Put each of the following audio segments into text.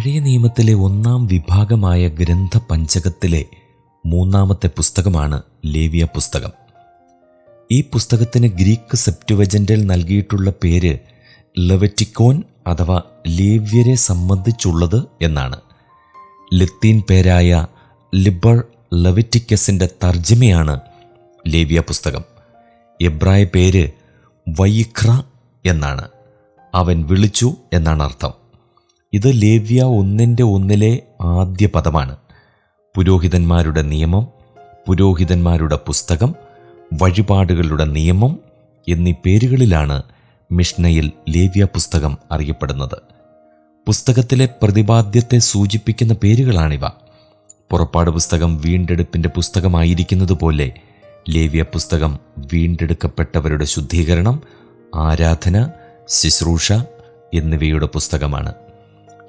പഴയ നിയമത്തിലെ ഒന്നാം വിഭാഗമായ ഗ്രന്ഥ പഞ്ചകത്തിലെ മൂന്നാമത്തെ പുസ്തകമാണ് ലേവിയ പുസ്തകം. ഈ പുസ്തകത്തിന് ഗ്രീക്ക് സെപ്റ്റുവജന്റിൽ നൽകിയിട്ടുള്ള പേര് ലെവറ്റിക്കോൻ അഥവാ ലേവ്യരെ സംബന്ധിച്ചുള്ളത് എന്നാണ്. ലത്തീൻ പേരായ ലിബർ ലെവറ്റിക്കസിന്റെ തർജമയാണ് ലേവ്യ പുസ്തകം. എബ്രായ പേര് വൈഖ്ര എന്നാണ്. അവൻ വിളിച്ചു എന്നാണ് അർത്ഥം ഇത് ലേവ്യ ഒന്നിന്റെ ഒന്നിലെ ആദ്യ പദമാണ്. പുരോഹിതന്മാരുടെ നിയമം പുരോഹിതന്മാരുടെ പുസ്തകം വഴിപാടുകളുടെ നിയമം എന്നീ പേരുകളിലാണ് മിഷ്നയിൽ ലേവ്യ പുസ്തകം അറിയപ്പെടുന്നത്. പുസ്തകത്തിലെ പ്രതിപാദ്യത്തെ സൂചിപ്പിക്കുന്ന പേരുകളാണിവ. പുറപ്പാട് പുസ്തകം വീണ്ടെടുപ്പിന്റെ പുസ്തകമായിരിക്കുന്നതുപോലെ ലേവ്യ പുസ്തകം വീണ്ടെടുക്കപ്പെട്ടവരുടെ ശുദ്ധീകരണം ആരാധന ശുശ്രൂഷ എന്നിവയുടെ പുസ്തകമാണ്.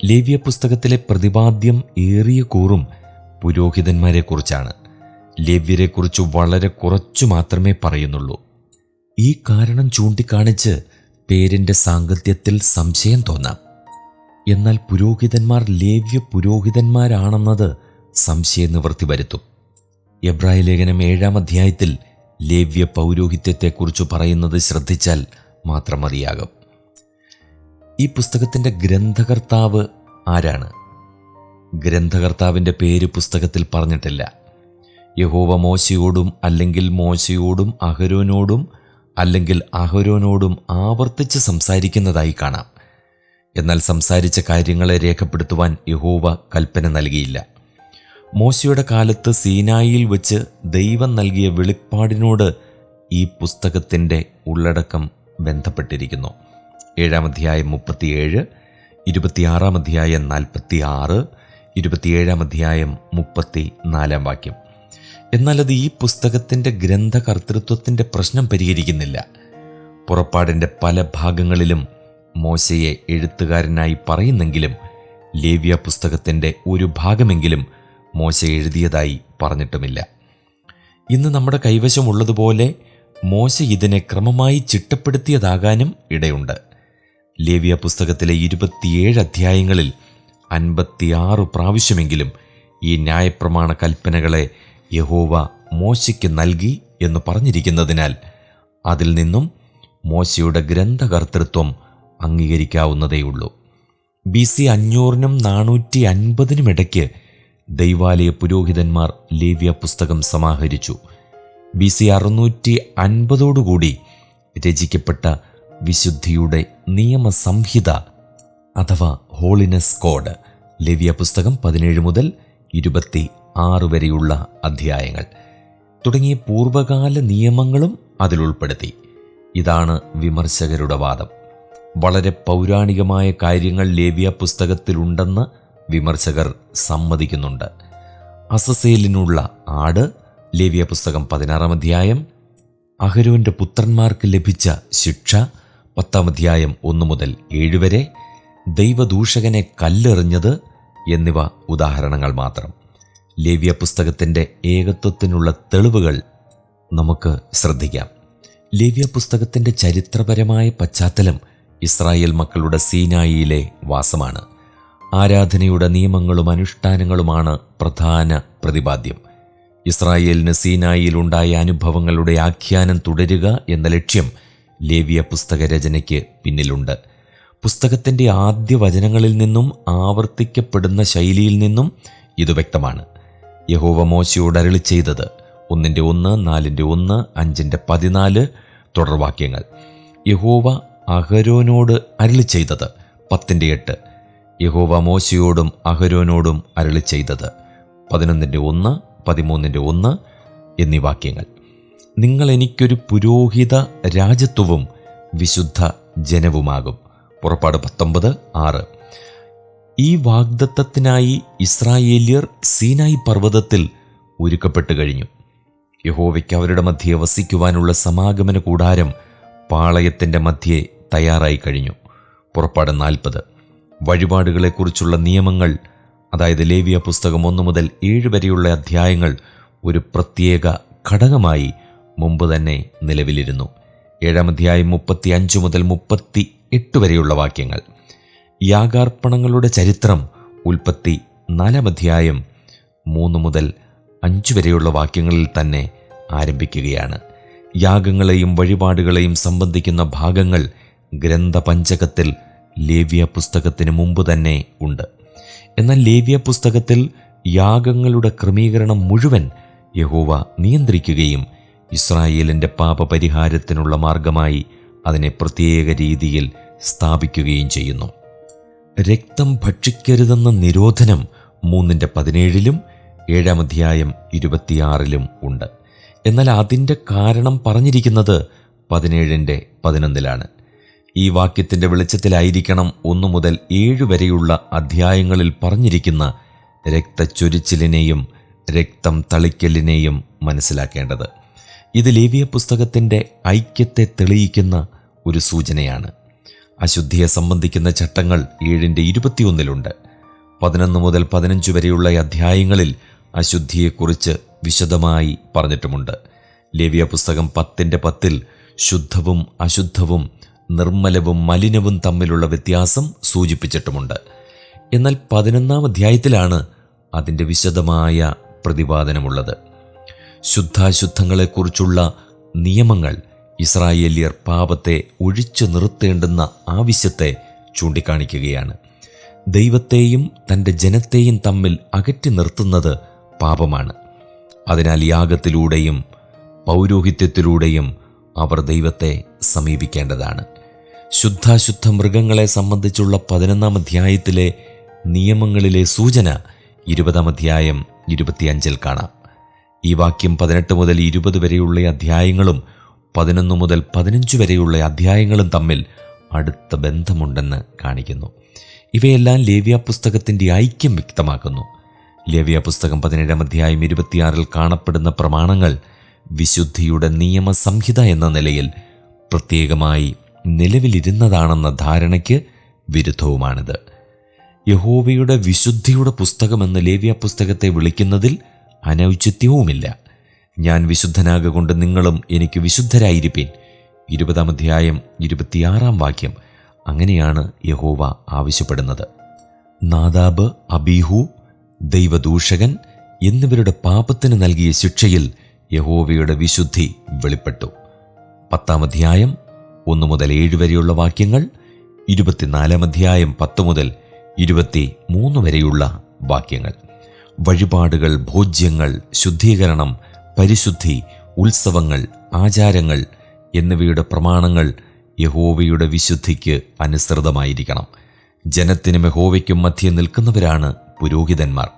ലേവ്യ പുസ്തകത്തിലെ പ്രതിപാദ്യം ഏറിയ കൂറും പുരോഹിതന്മാരെക്കുറിച്ചാണ്. ലേവ്യരെക്കുറിച്ച് വളരെ കുറച്ചു മാത്രമേ പറയുന്നുള്ളൂ. ഈ കാരണം ചൂണ്ടിക്കാണിച്ച് പേരിന്റെ സാങ്കത്യത്തിൽ സംശയം തോന്നാം. എന്നാൽ പുരോഹിതന്മാർ ലേവ്യ പുരോഹിതന്മാരാണെന്നത് സംശയ നിവൃത്തി വരുത്തും. എബ്രായ ലേഖനം ഏഴാം അധ്യായത്തിൽ ലേവ്യ പൗരോഹിത്യത്തെക്കുറിച്ച് പറയുന്നത് ശ്രദ്ധിച്ചാൽ മാത്രം മതിയാകും. ഈ പുസ്തകത്തിന്റെ ഗ്രന്ഥകർത്താവ് ആരാണ്? ഗ്രന്ഥകർത്താവിന്റെ പേര് പുസ്തകത്തിൽ പറഞ്ഞിട്ടില്ല. യഹോവ മോശയോടും അല്ലെങ്കിൽ മോശയോടും അഹരോനോടും അല്ലെങ്കിൽ അഹരോനോടും ആവർത്തിച്ച് സംസാരിക്കുന്നതായി കാണാം. എന്നാൽ സംസാരിച്ച കാര്യങ്ങളെ രേഖപ്പെടുത്തുവാൻ യഹോവ കൽപ്പന നൽകിയില്ല. മോശയുടെ കാലത്ത് സീനായിൽ വെച്ച് ദൈവം നൽകിയ വെളിപ്പാടിനോട് ഈ പുസ്തകത്തിന്റെ ഉള്ളടക്കം ബന്ധപ്പെട്ടിരിക്കുന്നു. ഏഴാം അധ്യായം മുപ്പത്തിയേഴ് ഇരുപത്തിയാറാം അധ്യായം നാൽപ്പത്തി ആറ് ഇരുപത്തിയേഴാം അധ്യായം മുപ്പത്തി നാലാം വാക്യം. എന്നാൽ അത് ഈ പുസ്തകത്തിന്റെ ഗ്രന്ഥകർത്തൃത്വത്തിന്റെ പ്രശ്നം പരിഹരിക്കുന്നില്ല. പുറപ്പാടിന്റെ പല ഭാഗങ്ങളിലും മോശയെ എഴുത്തുകാരനായി പറയുന്നെങ്കിലും ലേവ്യ പുസ്തകത്തിന്റെ ഒരു ഭാഗമെങ്കിലും മോശ എഴുതിയതായി പറഞ്ഞിട്ടുമില്ല. ഇന്ന് നമ്മുടെ കൈവശമുള്ളതുപോലെ മോശ ഇതിനെ ക്രമമായി ചിട്ടപ്പെടുത്തിയതാകാനും ഇടയുണ്ട്. ലേവ്യ പുസ്തകത്തിലെ ഇരുപത്തിയേഴ് അധ്യായങ്ങളിൽ അൻപത്തിയാറ് പ്രാവശ്യമെങ്കിലും ഈ ന്യായപ്രമാണ കൽപ്പനകളെ യഹോവ മോശയ്ക്ക് നൽകി എന്ന് പറഞ്ഞിരിക്കുന്നതിനാൽ അതിൽ നിന്നും മോശയുടെ ഗ്രന്ഥകർത്തൃത്വം അംഗീകരിക്കാവുന്നതേയുള്ളൂ. ബി സി അഞ്ഞൂറിനും നാനൂറ്റി അൻപതിനും ഇടയ്ക്ക് ദൈവാലയ പുരോഹിതന്മാർ ലേവ്യ പുസ്തകം സമാഹരിച്ചു. ബി സി അറുന്നൂറ്റി അൻപതോടുകൂടി രചിക്കപ്പെട്ട വിശുദ്ധിയുടെ നിയമസംഹിത അഥവാ ഹോളിനെസ് കോഡ് ലവ്യ പുസ്തകം പതിനേഴ് മുതൽ ഇരുപത്തി ആറ് വരെയുള്ള അധ്യായങ്ങൾ. തുടങ്ങിയ പൂർവകാല നിയമങ്ങളും അതിലുൾപ്പെടുത്തി ഇതാണ് വിമർശകരുടെ വാദം. വളരെ പൗരാണികമായ കാര്യങ്ങൾ ലേവ്യ പുസ്തകത്തിലുണ്ടെന്ന് വിമർശകർ സമ്മതിക്കുന്നുണ്ട്. അസസേലിനുള്ള ആട് ലേവ്യ പുസ്തകം പതിനാറാം അധ്യായം. അഹരോന്റെ പുത്രന്മാർക്ക് ലഭിച്ച ശിക്ഷ പത്താം അധ്യായം ഒന്നു മുതൽ ഏഴ് വരെ ദൈവദൂഷകനെ കല്ലെറിഞ്ഞത് എന്നിവ ഉദാഹരണങ്ങൾ മാത്രം. ലേവ്യ പുസ്തകത്തിന്റെ ഏകത്വത്തിനുള്ള തെളിവുകൾ നമുക്ക് ശ്രദ്ധിക്കാം. ലേവ്യ പുസ്തകത്തിന്റെ ചരിത്രപരമായ പശ്ചാത്തലം ഇസ്രായേൽ മക്കളുടെ സീനായിയിലെ വാസമാണ്. ആരാധനയുടെ നിയമങ്ങളും അനുഷ്ഠാനങ്ങളുമാണ് പ്രധാന പ്രതിപാദ്യം. ഇസ്രായേലിന് സീനായിയിലുണ്ടായ അനുഭവങ്ങളുടെ ആഖ്യാനം തുടരുക എന്ന ലക്ഷ്യം ലേവ്യ പുസ്തക രചനയ്ക്ക് പിന്നിലുണ്ട്. പുസ്തകത്തിന്റെ ആദ്യ വചനങ്ങളിൽ നിന്നും ആവർത്തിക്കപ്പെടുന്ന ശൈലിയിൽ നിന്നും ഇത് വ്യക്തമാണ്. യഹോവ മോശയോട് അരളി ചെയ്തത് ഒന്നിന്റെ ഒന്ന് നാലിന്റെ ഒന്ന് അഞ്ചിന്റെ പതിനാല് തുടർവാക്യങ്ങൾ. യഹോവ അഹരോനോട് അരളി ചെയ്തത് പത്തിന്റെ എട്ട്. യഹോവ മോശയോടും അഹരോനോടും അരളി ചെയ്തത് പതിനൊന്നിന്റെ ഒന്ന് പതിമൂന്നിന്റെ ഒന്ന് എന്നീ വാക്യങ്ങൾ. നിങ്ങൾ എനിക്കൊരു പുരോഹിത രാജത്വവും വിശുദ്ധ ജനവുമാകും. പുറപ്പാട് പത്തൊമ്പത് ആറ്. ഈ വാഗ്ദത്തത്തിനായി ഇസ്രായേല്യർ സീനായി പർവതത്തിൽ ഒരുക്കപ്പെട്ടു കഴിഞ്ഞു. യഹോവയ്ക്ക് അവരുടെ മധ്യേ വസിക്കുവാനുള്ള സമാഗമന കൂടാരം പാളയത്തിന്റെ മധ്യേ തയ്യാറായി കഴിഞ്ഞു. പുറപ്പാട് നാൽപ്പത്. വഴിപാടുകളെക്കുറിച്ചുള്ള നിയമങ്ങൾ അതായത് ലേവിയ പുസ്തകം ഒന്ന് മുതൽ ഏഴ് വരെയുള്ള അധ്യായങ്ങൾ ഒരു പ്രത്യേക ഘടകമായി മുമ്പ് തന്നെ നിലവിലിരുന്നു. ഏഴാമധ്യായം മുപ്പത്തി അഞ്ച് മുതൽ മുപ്പത്തി എട്ട് വരെയുള്ള വാക്യങ്ങൾ. യാഗാർപ്പണങ്ങളുടെ ചരിത്രം ഉൽപ്പത്തി നാലാം അധ്യായം മൂന്ന് മുതൽ അഞ്ച് വരെയുള്ള വാക്യങ്ങളിൽ തന്നെ ആരംഭിക്കുകയാണ്. യാഗങ്ങളെയും വഴിപാടുകളെയും സംബന്ധിക്കുന്ന ഭാഗങ്ങൾ ഗ്രന്ഥപഞ്ചകത്തിൽ ലേവ്യ പുസ്തകത്തിന് മുമ്പ് തന്നെ ഉണ്ട്. എന്നാൽ ലേവ്യ പുസ്തകത്തിൽ യാഗങ്ങളുടെ ക്രമീകരണം മുഴുവൻ യഹോവ നിയന്ത്രിക്കുകയും ഇസ്രായേലിന്റെ പാപപരിഹാരത്തിനുള്ള മാർഗമായി അതിനെ പ്രത്യേക രീതിയിൽ സ്ഥാപിക്കുകയും ചെയ്യുന്നു. രക്തം ഭക്ഷിക്കരുതെന്ന നിരോധനം മൂന്നിന്റെ പതിനേഴിലും ഏഴാം അധ്യായം ഇരുപത്തിയാറിലും ഉണ്ട്. എന്നാൽ അതിന്റെ കാരണം പറഞ്ഞിരിക്കുന്നത് പതിനേഴിന്റെ പതിനൊന്നിലാണ്. ഈ വാക്യത്തിന്റെ വെളിച്ചത്തിലായിരിക്കണം ഒന്നു മുതൽ ഏഴ് വരെയുള്ള അധ്യായങ്ങളിൽ പറഞ്ഞിരിക്കുന്ന രക്തച്ചൊരിച്ചിലിനെയും രക്തം തളിക്കലിനെയും മനസ്സിലാക്കേണ്ടത്. ഇത് ലേവിയ പുസ്തകത്തിന്റെ ഐക്യത്തെ തെളിയിക്കുന്ന ഒരു സൂചനയാണ്. അശുദ്ധിയെ സംബന്ധിക്കുന്ന ചട്ടങ്ങൾ ഏഴിന്റെ ഇരുപത്തിയൊന്നിലുണ്ട്. പതിനൊന്ന് മുതൽ പതിനഞ്ച് വരെയുള്ള അധ്യായങ്ങളിൽ അശുദ്ധിയെക്കുറിച്ച് വിശദമായി പറഞ്ഞിട്ടുമുണ്ട്. ലേവിയ പുസ്തകം പത്തിന്റെ പത്തിൽ ശുദ്ധവും അശുദ്ധവും നിർമ്മലവും മലിനവും തമ്മിലുള്ള വ്യത്യാസം സൂചിപ്പിച്ചിട്ടുമുണ്ട്. എന്നാൽ പതിനൊന്നാം അധ്യായത്തിലാണ് അതിന്റെ വിശദമായ പ്രതിപാദനമുള്ളത്. ശുദ്ധാശുദ്ധങ്ങളെക്കുറിച്ചുള്ള നിയമങ്ങൾ ഇസ്രായേലിയർ പാപത്തെ ഒഴിച്ചു നിർത്തേണ്ടുന്ന ആവശ്യത്തെ ചൂണ്ടിക്കാണിക്കുകയാണ്. ദൈവത്തെയും തന്റെ ജനത്തെയും തമ്മിൽ അകറ്റി നിർത്തുന്നത് പാപമാണ്. അതിനാൽ യാഗത്തിലൂടെയും പൗരോഹിത്യത്തിലൂടെയും അവർ ദൈവത്തെ സമീപിക്കേണ്ടതാണ്. ശുദ്ധാശുദ്ധ മൃഗങ്ങളെ സംബന്ധിച്ചുള്ള പതിനൊന്നാം അധ്യായത്തിലെ നിയമങ്ങളിലെ സൂചന ഇരുപതാം അധ്യായം ഇരുപത്തിയഞ്ചിൽ കാണാം. ഈ വാക്യം പതിനെട്ട് മുതൽ ഇരുപത് വരെയുള്ള അധ്യായങ്ങളും പതിനൊന്ന് മുതൽ പതിനഞ്ച് വരെയുള്ള അധ്യായങ്ങളും തമ്മിൽ അടുത്ത ബന്ധമുണ്ടെന്ന് കാണിക്കുന്നു. ഇവയെല്ലാം ലേവ്യ പുസ്തകത്തിന്റെ ഐക്യം വ്യക്തമാക്കുന്നു. ലേവ്യ പുസ്തകം പതിനേഴാം അധ്യായം ഇരുപത്തിയാറിൽ കാണപ്പെടുന്ന പ്രമാണങ്ങൾ വിശുദ്ധിയുടെ നിയമസംഹിത എന്ന നിലയിൽ പ്രത്യേകമായി നിലവിലിരുന്നതാണെന്ന ധാരണയ്ക്ക് വിരുദ്ധവുമാണിത്. യഹോവയുടെ വിശുദ്ധിയുടെ പുസ്തകമെന്ന് ലേവ്യ പുസ്തകത്തെ വിളിക്കുന്നതിൽ അനൗചിത്യവുമില്ല ഞാൻ വിശുദ്ധനാകൊണ്ട് നിങ്ങളും എനിക്ക് വിശുദ്ധരായിരിപ്പീൻ. ഇരുപതാം അധ്യായം ഇരുപത്തിയാറാം വാക്യം. അങ്ങനെയാണ് യഹോവ ആവശ്യപ്പെടുന്നത്. നാദാബ് അബീഹു ദൈവദൂഷകൻ എന്നിവരുടെ പാപത്തിന് നൽകിയ ശിക്ഷയിൽ യഹോവയുടെ വിശുദ്ധി വെളിപ്പെട്ടു. പത്താം അധ്യായം ഒന്ന് മുതൽ ഏഴ് വരെയുള്ള വാക്യങ്ങൾ ഇരുപത്തിനാലാം അധ്യായം പത്ത് മുതൽ ഇരുപത്തി മൂന്ന് വരെയുള്ള വാക്യങ്ങൾ. വഴിപാടുകൾ ഭോജ്യങ്ങൾ ശുദ്ധീകരണം പരിശുദ്ധി ഉത്സവങ്ങൾ ആചാരങ്ങൾ എന്നിവയുടെ പ്രമാണങ്ങൾ യഹോവയുടെ വിശുദ്ധിക്ക് അനുസൃതമായിരിക്കണം. ജനത്തിനും യഹോവയ്ക്കും മധ്യേ നിൽക്കുന്നവരാണ് പുരോഹിതന്മാർ.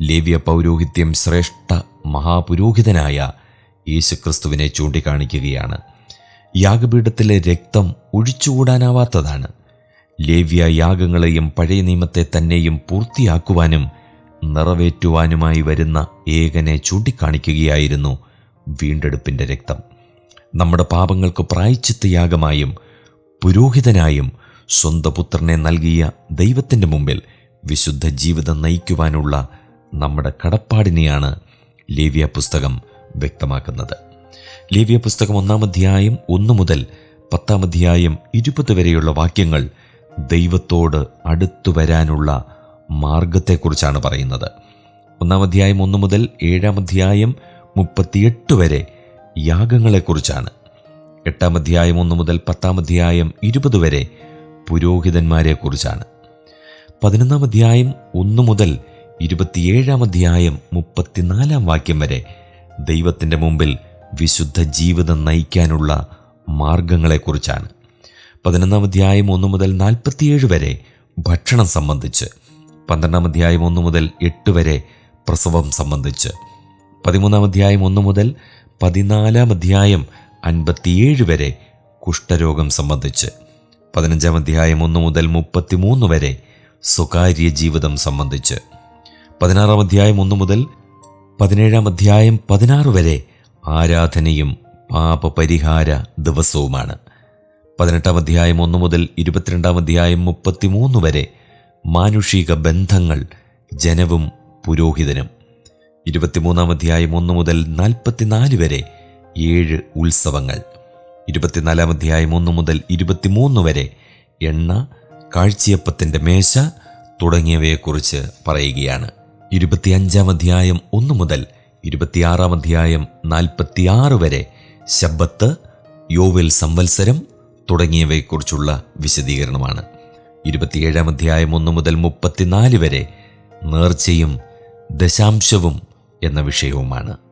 ലേവ്യ പൗരോഹിത്യം ശ്രേഷ്ഠ മഹാപുരോഹിതനായ യേശുക്രിസ്തുവിനെ ചൂണ്ടിക്കാണിക്കുകയാണ്. യാഗപീഠത്തിലെ രക്തം ഒഴിച്ചുകൂടാനാവാത്തതാണ്. ലേവ്യ യാഗങ്ങളെയും പഴയ നിയമത്തെ തന്നെയും പൂർത്തിയാക്കുവാനും നിറവേറ്റുവാനുമായി വരുന്ന ഏകനെ ചൂണ്ടിക്കാണിക്കുകയായിരുന്നു വീണ്ടെടുപ്പിന്റെ രക്തം. നമ്മുടെ പാപങ്ങൾക്ക് പ്രായച്ചിത്തയാഗമായും പുരോഹിതനായും സ്വന്തം പുത്രനെ നൽകിയ ദൈവത്തിന്റെ മുമ്പിൽ വിശുദ്ധ ജീവിതം നയിക്കുവാനുള്ള നമ്മുടെ കടപ്പാടിനെയാണ് ലേവ്യ പുസ്തകം വ്യക്തമാക്കുന്നത്. ലേവ്യ പുസ്തകം ഒന്നാം അധ്യായം ഒന്ന് മുതൽ പത്താം അധ്യായം ഇരുപത് വരെയുള്ള വാക്യങ്ങൾ ദൈവത്തോട് അടുത്തു വരാനുള്ള മാർഗത്തെക്കുറിച്ചാണ് പറയുന്നത്. ഒന്നാം അധ്യായം ഒന്ന് മുതൽ ഏഴാം അധ്യായം മുപ്പത്തിയെട്ട് വരെ യാഗങ്ങളെക്കുറിച്ചാണ്. എട്ടാം അധ്യായം ഒന്ന് മുതൽ പത്താം അധ്യായം ഇരുപത് വരെ പുരോഹിതന്മാരെക്കുറിച്ചാണ്. പതിനൊന്നാം അധ്യായം ഒന്ന് മുതൽ ഇരുപത്തിയേഴാം അധ്യായം മുപ്പത്തിനാലാം വാക്യം വരെ ദൈവത്തിന്റെ മുമ്പിൽ വിശുദ്ധ ജീവിതം നയിക്കാനുള്ള മാർഗങ്ങളെക്കുറിച്ചാണ്. പതിനൊന്നാം അധ്യായം ഒന്ന് മുതൽ നാൽപ്പത്തിയേഴ് വരെ ഭക്ഷണം സംബന്ധിച്ച് പന്ത്രണ്ടാം അധ്യായം ഒന്ന് മുതൽ എട്ട് വരെ പ്രസവം സംബന്ധിച്ച്. പതിമൂന്നാം അധ്യായം ഒന്ന് മുതൽ പതിനാലാം അധ്യായം അൻപത്തിയേഴ് വരെ കുഷ്ഠരോഗം സംബന്ധിച്ച്. പതിനഞ്ചാം അധ്യായം ഒന്ന് മുതൽ മുപ്പത്തിമൂന്ന് വരെ സ്വകാര്യ ജീവിതം സംബന്ധിച്ച്. പതിനാറാം അധ്യായം ഒന്ന് മുതൽ പതിനേഴാം അധ്യായം പതിനാറ് വരെ ആരാധനയും പാപപരിഹാര ദിവസവുമാണ്. പതിനെട്ടാം അധ്യായം ഒന്ന് മുതൽ ഇരുപത്തിരണ്ടാം അധ്യായം മുപ്പത്തിമൂന്ന് വരെ മാനുഷിക ബന്ധങ്ങൾ ജനവും പുരോഹിതനും. ഇരുപത്തിമൂന്നാം അധ്യായം ഒന്ന് മുതൽ നാൽപ്പത്തിനാല് വരെ ഏഴ് ഉത്സവങ്ങൾ. ഇരുപത്തിനാലാം അധ്യായം ഒന്ന് മുതൽ ഇരുപത്തിമൂന്ന് വരെ എണ്ണ കാഴ്ചയപ്പത്തിന്റെ മേശ തുടങ്ങിയവയെക്കുറിച്ച് പറയുകയാണ്. ഇരുപത്തിയഞ്ചാം അധ്യായം ഒന്ന് മുതൽ ഇരുപത്തിയാറാം അധ്യായം നാൽപ്പത്തിയാറ് വരെ ശബ്ബത്ത് യോവൽ സംവത്സരം തുടങ്ങിയവയെക്കുറിച്ചുള്ള വിശദീകരണമാണ്. ഇരുപത്തിയേഴാം അധ്യായം ഒന്ന് മുതൽ മുപ്പത്തിനാല് വരെ നേർച്ചയും ദശാംശവും എന്ന വിഷയവുമാണ്.